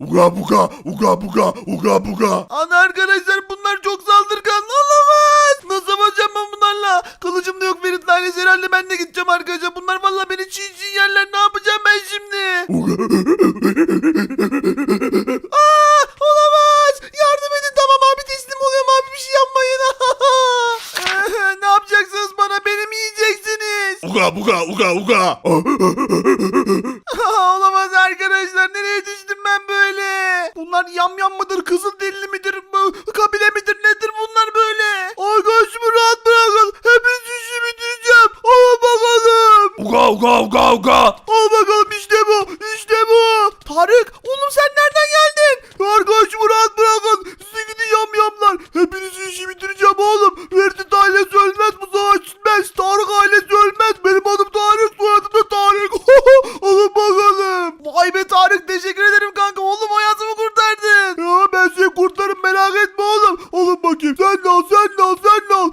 Uga buga uga buga uga buga. Ana arkadaşlar bunlar çok saldırgan. Olamaz. Nasıl yapacağım ben bunlarla? Kılıcım da yok Ferit'le ailesi herhalde ben de gideceğim arkadaşlar. Bunlar valla beni çiğ çiğ yerler. Ne yapacağım ben şimdi? Aa, olamaz. Yardım edin tamam abi teslim oluyorum abi bir şey yapmayın. ne yapacaksınız bana? Beni mi yiyeceksiniz? Uga buga uga uga. Olamaz arkadaşlar. Nereye düştüm ben böyle? Bunlar yamyam mıdır? Kızıl dilli midir? bu- Kabile midir? Nedir bunlar böyle? Arkadaşımı rahat bırakın. Hepiniz işi bitireceğim. Alın bakalım. Uga uga uga uga. Al bakalım işte bu. İşte bu. Tarık oğlum sen nereden geldin? Arkadaşımı rahat bırakın. Size gidin yamyamlar. Hepinizin işi bitireceğim oğlum. Verdi ailesi ölmez be Tarık teşekkür ederim kanka. Oğlum hayatımı kurtardın. Ya ben seni kurtarırım merak etme oğlum. Alın bakayım. Sen de al sen de al sen de al.